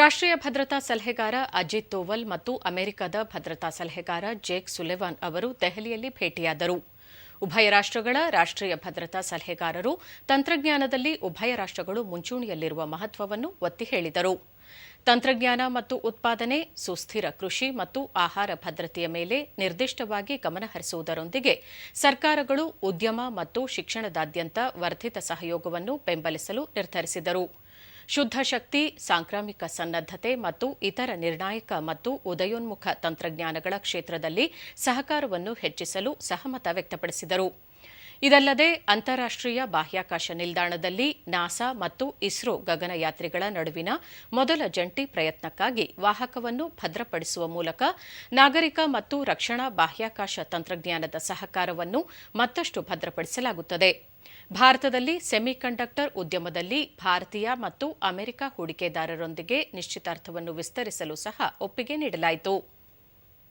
ರಾಷ್ಟ್ರೀಯ ಭದ್ರತಾ ಸಲಹೆಗಾರ ಅಜಿತ್ ದೋವಲ್ ಮತ್ತು ಅಮೆರಿಕದ ಭದ್ರತಾ ಸಲಹೆಗಾರ ಜೇಕ್ ಸುಲೆವಾನ್ ಅವರು ದೆಹಲಿಯಲ್ಲಿ ಭೇಟಿಯಾದರು. ಉಭಯ ರಾಷ್ಟ್ರಗಳ ರಾಷ್ಟ್ರೀಯ ಭದ್ರತಾ ಸಲಹೆಗಾರರು ತಂತ್ರಜ್ಞಾನದಲ್ಲಿ ಉಭಯ ರಾಷ್ಟ್ರಗಳು ಮುಂಚೂಣಿಯಲ್ಲಿರುವ ಮಹತ್ವವನ್ನು ಒತ್ತಿ ಹೇಳಿದರು. ತಂತ್ರಜ್ಞಾನ ಮತ್ತು ಉತ್ಪಾದನೆ, ಸುಸ್ಥಿರ ಕೃಷಿ ಮತ್ತು ಆಹಾರ ಭದ್ರತೆಯ ಮೇಲೆ ನಿರ್ದಿಷ್ಟವಾಗಿ ಗಮನಹರಿಸುವುದರೊಂದಿಗೆ ಸರ್ಕಾರಗಳು ಉದ್ಯಮ ಮತ್ತು ಶಿಕ್ಷಣದಾದ್ಯಂತ ವರ್ಧಿತ ಸಹಯೋಗವನ್ನು ಬೆಂಬಲಿಸಲು ನಿರ್ಧರಿಸಿದರು. ಶುದ್ಧ ಶಕ್ತಿ, ಸಾಂಕ್ರಾಮಿಕ ಸನ್ನದ್ಧತೆ ಮತ್ತು ಇತರ ನಿರ್ಣಾಯಕ ಮತ್ತು ಉದಯೋನ್ಮುಖ ತಂತ್ರಜ್ಞಾನಗಳ ಕ್ಷೇತ್ರದಲ್ಲಿ ಸಹಕಾರವನ್ನು ಹೆಚ್ಚಿಸಲು ಸಹಮತ ವ್ಯಕ್ತಪಡಿಸಿದರು. ಇದಲ್ಲದೆ ಅಂತಾರಾಷ್ಟ್ರೀಯ ಬಾಹ್ಯಾಕಾಶ ನಿಲ್ದಾಣದಲ್ಲಿ ನಾಸಾ ಮತ್ತು ಇಸ್ರೋ ಗಗನಯಾತ್ರಿಗಳ ನಡುವಿನ ಮೊದಲ ಜಂಟಿ ಪ್ರಯತ್ನಕ್ಕಾಗಿ ವಾಹಕವನ್ನು ಭದ್ರಪಡಿಸುವ ಮೂಲಕ ನಾಗರಿಕ ಮತ್ತು ರಕ್ಷಣಾ ಬಾಹ್ಯಾಕಾಶ ತಂತ್ರಜ್ಞಾನದ ಸಹಕಾರವನ್ನು ಮತ್ತಷ್ಟು ಭದ್ರಪಡಿಸಲಾಗುತ್ತದೆ. ಭಾರತದಲ್ಲಿ ಸೆಮಿಕಂಡಕ್ಟರ್ ಉದ್ಯಮದಲ್ಲಿ ಭಾರತೀಯ ಮತ್ತು ಅಮೆರಿಕ ಹೂಡಿಕೆದಾರರೊಂದಿಗೆ ನಿಶ್ಚಿತಾರ್ಥವನ್ನು ವಿಸ್ತರಿಸಲು ಸಹ ಒಪ್ಪಿಗೆ ನೀಡಲಾಯಿತು.